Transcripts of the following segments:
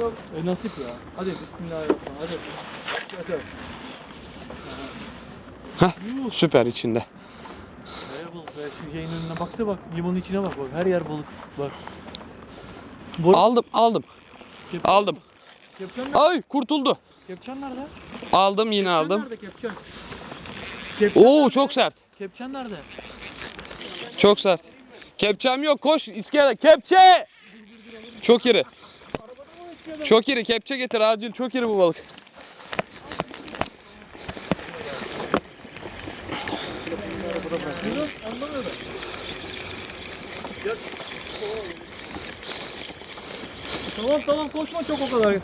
Yok. E nasip ya. Hadi bismillahirrahmanirrahim. Hadi. Hadi. Heh, süper içinde. Her balık be. Şu şeyin önüne baksana bak. Limonun içine bak bak. Her yer balık. Bak. Bu Aldım, aldım. Aldım. Kepçen nerede? Ay kurtuldu. Kepçen nerede? Aldım yine Kepçen aldım. nerede kepçen? Kepçen Oo nerede? çok sert. Kepçen nerede? Çok sert. Kepçem yok koş iskele. Kepçe! Çok iri. Çok iri kepçe getir acil çok iri bu balık. Tamam tamam koşma çok o kadar. Geldi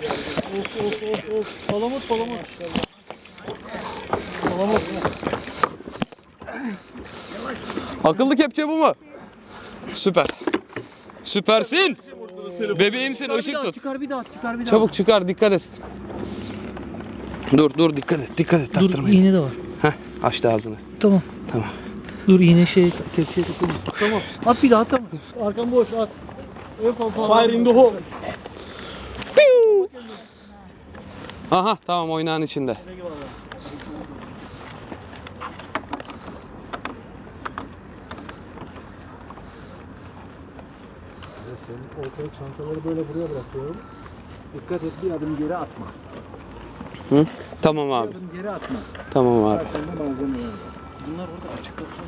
geldi. Of of of of. Palamut palamut. Palamut. Akıllı kepçe bu mu? Süper. Süpersin. Bebeğimsin Çıkar bir ışık daha, tut. Çıkar bir daha çıkar bir daha. Çabuk çıkar dikkat et. Dur dur dikkat et dikkat et Dur taktırmayın. iğne de var. Heh açtı ağzını. Tamam. Tamam. Dur iğne şey kepçeye takılmış. Tamam. At bir daha tamam. Arkan boş at. En fazla. Fire in the hole. Aha tamam oynağın içinde. Senin ortaya çantaları böyle buraya bırakıyorum. Dikkat et bir adım geri atma. Hı? Tamam Bir abi. adım geri atma. Tamam abi. Arkanda malzeme var. Bunlar orada açıkta dursana.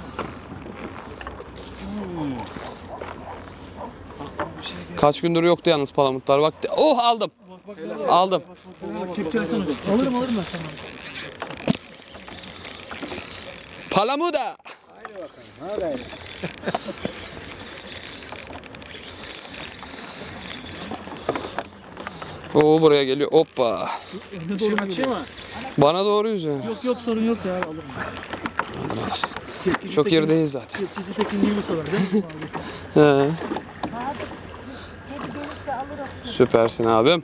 Kaç gündür yoktu yalnız palamutlar. Bak oh aldım. Bak bak. Aldım. Alırım alırım ben sana. Palamuda. Ha gayret. Oo buraya geliyor. Hoppa. Önüne doğru mı? Bana doğru yüzüyor. Yok yok sorun yok ya alırım. Çok yerideyiz zaten. Kepçesi tekin değil bu sefer değil mi? He. Süpersin abim.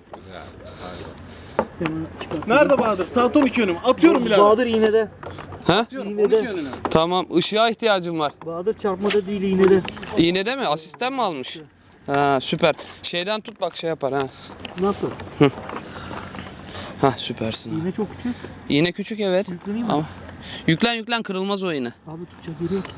Nerede Bahadır? Saat 12 yönüm. Atıyorum bile. Bahadır iğnede. Atıyorum 12 iğnede. Tamam ışığa ihtiyacım var. Bahadır çarpmada değil iğnede. İğnede mi? Asistan mı almış? Ha süper. Şeyden tut bak şey yapar ha. Nasıl? Ha süpersin abi. İğne çok küçük. İğne küçük evet. Yükleneyim mi? Ama yüklen yüklen kırılmaz o iğne. Abi tutacak yeri yok ki.